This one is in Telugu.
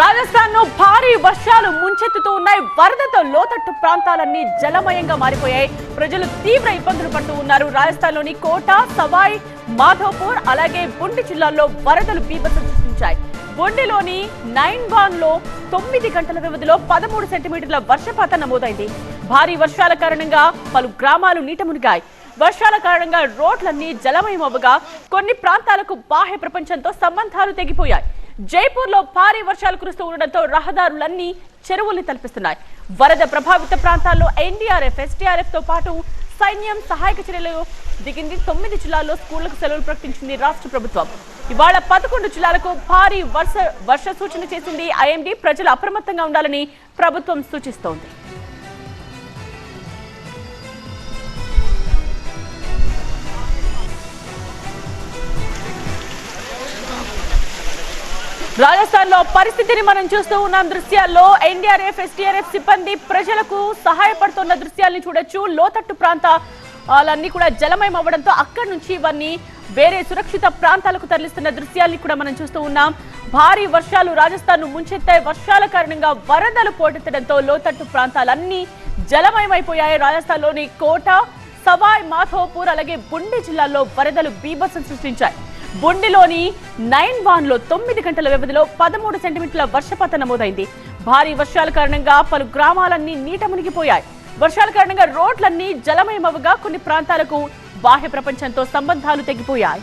రాజస్థాన్ను భారీ వర్షాలు ముంచెత్తుతూ ఉన్నాయి. వరదతో లోతట్టు ప్రాంతాలన్నీ జలమయంగా మారిపోయాయి. ప్రజలు తీవ్ర ఇబ్బందులు పడుతూ ఉన్నారు. రాజస్థాన్లోని కోటా సవాయ్ మాధోపూర్ అలాగే బుండి జిల్లాల్లో వరదలు బీభత్సం సృష్టించాయి. బొండిలోని నైన్ వాన్లో తొమ్మిది గంటల వ్యవధిలో పదమూడు సెంటీమీటర్ల వర్షపాతం నమోదైంది. భారీ వర్షాల కారణంగా పలు గ్రామాలు నీట మునిగాయి. వర్షాల కారణంగా రోడ్లన్నీ జలమయం అవ్వగా కొన్ని ప్రాంతాలకు బాహ్య ప్రపంచంతో సంబంధాలు తెగిపోయాయి. జైపూర్లో భారీ వర్షాలు కురుస్తూ ఉండడంతో రహదారులన్నీ చెరువుల్ని తలపిస్తున్నాయి. వరద ప్రభావిత ప్రాంతాల్లో ఎన్డీఆర్ఎఫ్ ఎస్టీఆర్ఎఫ్తో పాటు సైన్యం సహాయక చర్యలు దిగింది. తొమ్మిది జిల్లాల్లో స్కూళ్ళకు సెలవులు ప్రకటించింది రాష్ట్ర ప్రభుత్వం. ఇవాళ పదకొండు జిల్లాలకు భారీ వర్ష వర్ష సూచన చేసింది ఐఎండీ. ప్రజలు అప్రమత్తంగా ఉండాలని ప్రభుత్వం సూచిస్తోంది. రాజస్థాన్లో పరిస్థితిని మనం చూస్తూ ఉన్నాం దృశ్యాల్లో ఎన్డీఆర్ఎఫ్ ఎస్టీఆర్ఎఫ్ సిబ్బంది ప్రజలకు సహాయపడుతున్న దృశ్యాల్ని చూడొచ్చు. లోతట్టు ప్రాంతాలన్నీ కూడా జలమయం అవ్వడంతో అక్కడి నుంచి ఇవన్నీ వేరే సురక్షిత ప్రాంతాలకు తరలిస్తున్న దృశ్యాల్ని కూడా మనం చూస్తూ ఉన్నాం. భారీ వర్షాలు రాజస్థాన్ను ముంచెత్తాయి వర్షాల కారణంగా వరదలు పోటెత్తడంతో లోతట్టు ప్రాంతాలన్నీ జలమయమైపోయాయి. రాజస్థాన్లోని కోట సవాయ్ మాధోపూర్ అలాగే బుండి జిల్లాల్లో వరదలు బీభత్సం సృష్టించాయి. బొండిలోని నైన్ వాన్లో తొమ్మిది గంటల వ్యవధిలో పదమూడు సెంటీమీటర్ల వర్షపాతం నమోదైంది. భారీ వర్షాల కారణంగా పలు గ్రామాలన్నీ నీట మునిగిపోయాయి. వర్షాల కారణంగా రోడ్లన్నీ జలమయమవగా కొన్ని ప్రాంతాలకు బాహ్య ప్రపంచంతో సంబంధాలు తెగిపోయాయి.